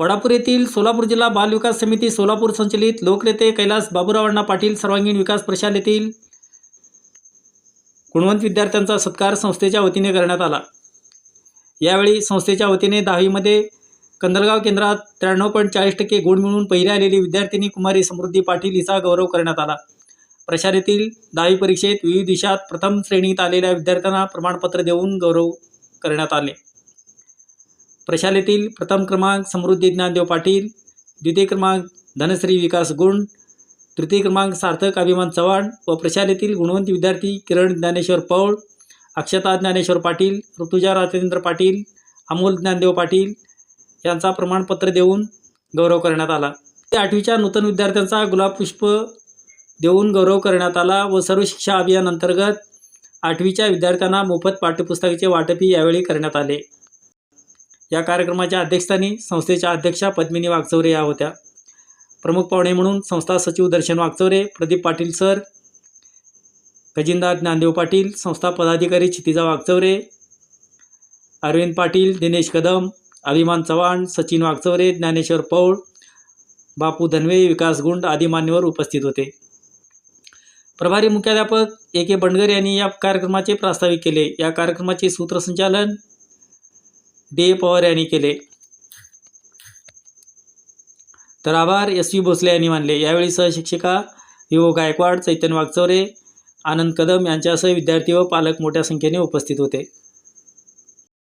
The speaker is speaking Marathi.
वडापूर येथील सोलापूर जिल्हा बाल विकास समिती सोलापूर संचलित लोकनेते कैलास बाबुरावांना अण्णा पाटील सर्वांगीण विकास प्रशाल येथील गुणवंत विद्यार्थ्यांचा सत्कार संस्थेच्या वतीने करण्यात आला. यावेळी संस्थेच्या वतीने दहावीमध्ये कंदलगाव केंद्रात त्र्याण्णव पॉईंट चाळीस टक्के गुण मिळवून पहिल्या आलेली विद्यार्थिनी कुमारी समृद्धी पाटील हिचा गौरव करण्यात आला. प्रशालेतील दहावी परीक्षेत विविध दिशात प्रथम श्रेणीत आलेल्या विद्यार्थ्यांना प्रमाणपत्र देऊन गौरव करण्यात आले. प्रशालेतील प्रथम क्रमांक समृद्धी ज्ञानदेव पाटील द्वितीय क्रमांक धनश्री विकास गुंड तृतीय क्रमांक सार्थक अभिमान चव्हाण व प्रशालेतील गुणवंत विद्यार्थी किरण ज्ञानेश्वर पौळ अक्षता ज्ञानेश्वर पाटील ऋतुजा राजेंद्र पाटील अमोल ज्ञानदेव पाटील यांचा प्रमाणपत्र देऊन गौरव करण्यात आला. ते आठवीच्या नूतन विद्यार्थ्यांचा गुलाब पुष्प देऊन गौरव करण्यात आला व सर्व शिक्षा अभियान अंतर्गत आठवीच्या विद्यार्थ्यांना मोफत पाठ्यपुस्तकाचे वाटपही यावेळी करण्यात आले. या कार्यक्रमाच्या अध्यक्षस्थानी संस्थेच्या अध्यक्षा पद्मिनी वागचौरे या होत्या. प्रमुख पाहुणे म्हणून संस्था सचिव दर्शन वागचौरे प्रदीप पाटील सर खजिनदार ज्ञानदेव पाटील संस्था पदाधिकारी क्षितिजा वागचौरे अरविंद पाटील दिनेश कदम अभिमान चव्हाण सचिन वागचौरे ज्ञानेश्वर पौळ बापू धनवे विकास गुंड आदी मान्यवर उपस्थित होते. प्रभारी मुख्याध्यापक ए के बंडगर यांनी या कार्यक्रमाचे प्रास्ताविक केले. या कार्यक्रमाचे सूत्रसंचालन डी ए पवार यांनी केले. तर आभार एस व्ही भोसले यांनी मानले. यावेळी सहशिक्षिका विवो गायकवाड चैतन्य वागचौरे आनंद कदम यांच्यासह विद्यार्थी व पालक मोठ्या संख्येने उपस्थित होते.